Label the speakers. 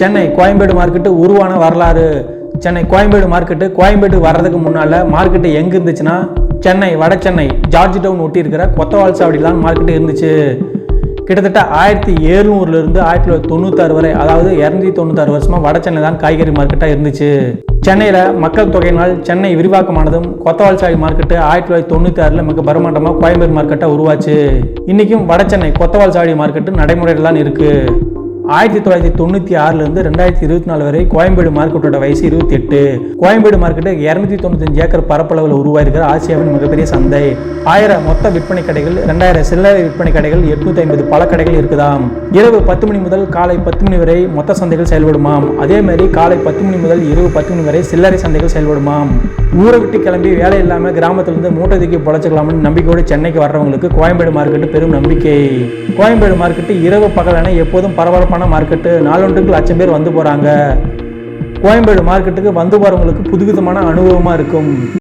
Speaker 1: Chennai Koyambedu market உருவான வரலாறு. Chennai Koyambedu market Koyambedu வர்றதுக்கு முன்னால் மார்க்கெட்டு எங்கே இருந்துச்சுன்னா சென்னை வட சென்னை ஜார்ஜ் டவுன் ஒட்டி இருக்கிற கொத்தவால் சாவடிலாம் மார்க்கெட்டு இருந்துச்சு. கிட்டத்தட்ட ஆயிரத்தி எழுநூறுலேருந்து ஆயிரத்தி தொள்ளாயிரத்தி தொண்ணூத்தாறு வரை அதாவது இரநூத்தி தொண்ணூத்தாறு வருஷமாக வட சென்னை தான் காய்கறி மார்க்கெட்டாக இருந்துச்சு. சென்னையில் மக்கள் தொகையினால் சென்னை விரிவாக்கமானதும் கொத்தவால் சாலை மார்க்கெட்டு ஆயிரத்தி தொள்ளாயிரத்தி தொண்ணூற்றி ஆறில் மிக பரமாண்டமாக கோயம்பேடு மார்க்கெட்டாக உருவாச்சு. இன்றைக்கும் வட சென்னை கொத்தவால் சாவடி மார்க்கெட்டு நடைமுறையில் தான் இருக்குது ஆயிரத்தி தொள்ளாயிரத்தி தொண்ணூற்றி ஆறுலேருந்து ரெண்டாயிரத்தி இருபத்தி நாலு வரை கோயம்பேடு மார்க்கெட்டோட வயசு இருபத்தி எட்டு. கோயம்பேடு மார்க்கெட்டு இரநூத்தி தொண்ணூத்தஞ்சு ஏக்கர் பரப்பளவில் உருவாயிருக்கிற ஆசியாவின் மிகப்பெரிய சந்தை. ஆயிரம் மொத்த விற்பனை கடைகள் ரெண்டாயிரம் சில்லறை விற்பனை கடைகள் எட்நூத்தி ஐம்பது பல கடைகள் இருக்குதாம். இரவு பத்து மணி முதல் காலை பத்து மணி வரை மொத்த சந்தைகள் செயல்படுமாம். அதே மாதிரி காலை பத்து மணி முதல் இரவு பத்து மணி வரை சில்லறை சந்தைகள் செயல்படுமாம். ஊரை விட்டு கிளம்பி வேலை இல்லாமல் கிராமத்திலிருந்து மூட்டை தூக்கி பொழைச்சிக்கலாம்னு நம்பிக்கையோடு சென்னைக்கு வர்றவங்களுக்கு கோயம்பேடு மார்க்கெட்டு பெரும் நம்பிக்கை. கோயம்பேடு மார்க்கெட்டு இரவு பகலான எப்போதும் பரபரப்பான மார்க்கெட்டு நாலொன்றுக்கு லட்சம் பேர் வந்து போகிறாங்க கோயம்பேடு மார்க்கெட்டுக்கு வந்து போகிறவங்களுக்கு புதுவிதமான அனுபவமாக இருக்கும்.